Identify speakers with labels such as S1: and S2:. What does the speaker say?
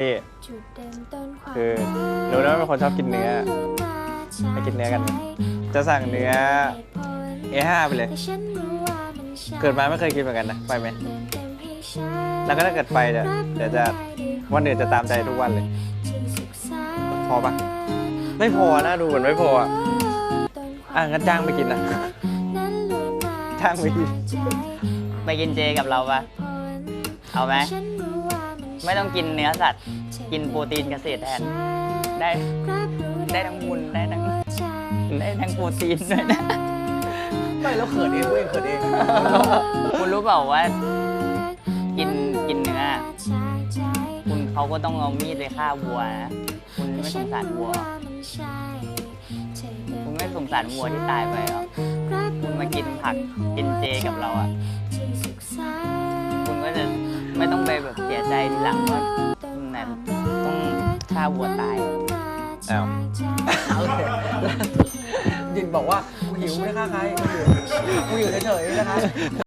S1: พี่คือรู้นะว่าเป็นคนชอบกินเนื้อ ไปกินเนื้อกัน จะสั่งเนื้อ A5 ไปเลย เกิดมาไม่เคยกินเหมือนกันนะ ไปไหม แล้วก็ถ้าเกิดไปเดี๋ยวเดี๋ยวจะวันอื่นจะตามใจทุกวันเลย พอปะไม่พอนะดูเหมือนไม่พออะอะงั้นจ้างไปกินนะจ้างไปกิน
S2: ไปกินเจกับเราปะเอาไหม ไม่ต้องกินเนื้อสัตว์ กินโปรตีนเกษตรแทน ได้ ได้ทั้งบุญได้ทั้งได้ทั้งโปรตีนด้วยนะ
S3: ไม่แล้วเขินเองเว้ยเขินเอง
S2: คุณรู้เปล่าว่า กินกินเนื้อ คุณเขาก็ต้องเอามีดไปฆ่าวัวนะ คุณไม่สงสารวัว คุณไม่สงสารวัวที่ตายไปหรอ คุณมากินผักกินเจกับเราอะ ไปแบบเสียใจทีหลังว่าคุณนั้นต้องฆ่าวัวตาย
S1: อ้าว
S3: ยินบอกว่ากูหิวไม่ได้ฆ่าใครกูหิวกูอยู่เฉยๆไม่ได้ฆ่า